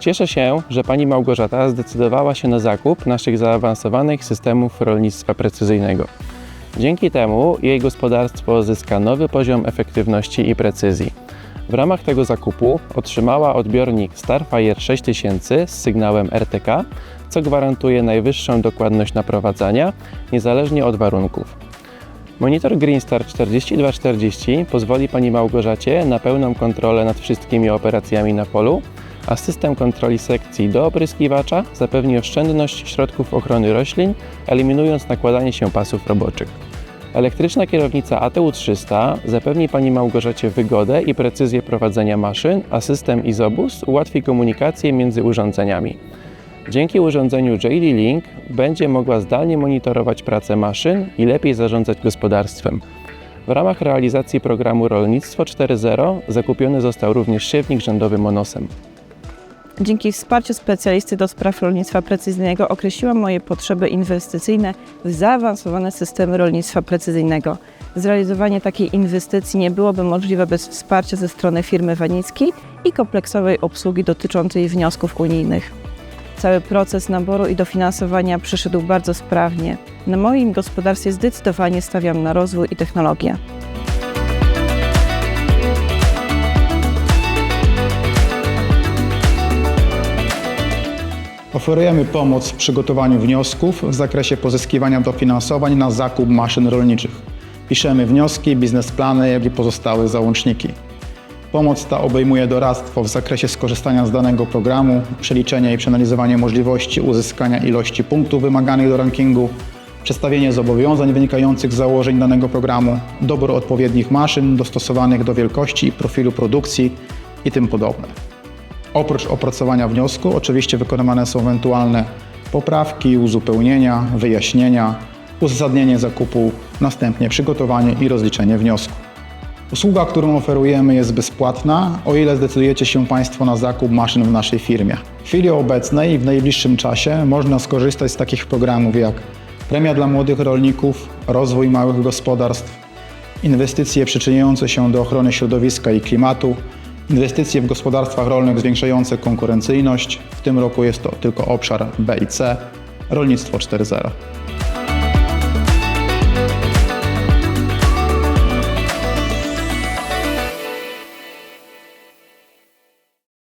Cieszę się, że pani Małgorzata zdecydowała się na zakup naszych zaawansowanych systemów rolnictwa precyzyjnego. Dzięki temu jej gospodarstwo zyska nowy poziom efektywności i precyzji. W ramach tego zakupu otrzymała odbiornik Starfire 6000 z sygnałem RTK, co gwarantuje najwyższą dokładność naprowadzania, niezależnie od warunków. Monitor Greenstar 4240 pozwoli Pani Małgorzacie na pełną kontrolę nad wszystkimi operacjami na polu, a system kontroli sekcji do opryskiwacza zapewni oszczędność środków ochrony roślin, eliminując nakładanie się pasów roboczych. Elektryczna kierownica ATU 300 zapewni Pani Małgorzacie wygodę i precyzję prowadzenia maszyn, a system Isobus ułatwi komunikację między urządzeniami. Dzięki urządzeniu JD Link będzie mogła zdalnie monitorować pracę maszyn i lepiej zarządzać gospodarstwem. W ramach realizacji programu Rolnictwo 4.0 zakupiony został również siewnik rzędowy Monosem. Dzięki wsparciu specjalisty do spraw rolnictwa precyzyjnego określiłam moje potrzeby inwestycyjne w zaawansowane systemy rolnictwa precyzyjnego. Zrealizowanie takiej inwestycji nie byłoby możliwe bez wsparcia ze strony firmy Wanicki i kompleksowej obsługi dotyczącej wniosków unijnych. Cały proces naboru i dofinansowania przyszedł bardzo sprawnie. Na moim gospodarstwie zdecydowanie stawiam na rozwój i technologię. Oferujemy pomoc w przygotowaniu wniosków w zakresie pozyskiwania dofinansowań na zakup maszyn rolniczych. Piszemy wnioski, biznesplany, jak i pozostałe załączniki. Pomoc ta obejmuje doradztwo w zakresie skorzystania z danego programu, przeliczenie i przeanalizowanie możliwości uzyskania ilości punktów wymaganych do rankingu, przedstawienie zobowiązań wynikających z założeń danego programu, dobór odpowiednich maszyn dostosowanych do wielkości i profilu produkcji i tym podobne. Oprócz opracowania wniosku, oczywiście wykonywane są ewentualne poprawki, uzupełnienia, wyjaśnienia, uzasadnienie zakupu, następnie przygotowanie i rozliczenie wniosku. Usługa, którą oferujemy jest bezpłatna, o ile zdecydujecie się Państwo na zakup maszyn w naszej firmie. W chwili obecnej i w najbliższym czasie można skorzystać z takich programów jak Premia dla młodych rolników, Rozwój małych gospodarstw, inwestycje przyczyniające się do ochrony środowiska i klimatu, inwestycje w gospodarstwach rolnych zwiększające konkurencyjność. W tym roku jest to tylko obszar B i C, rolnictwo 4.0.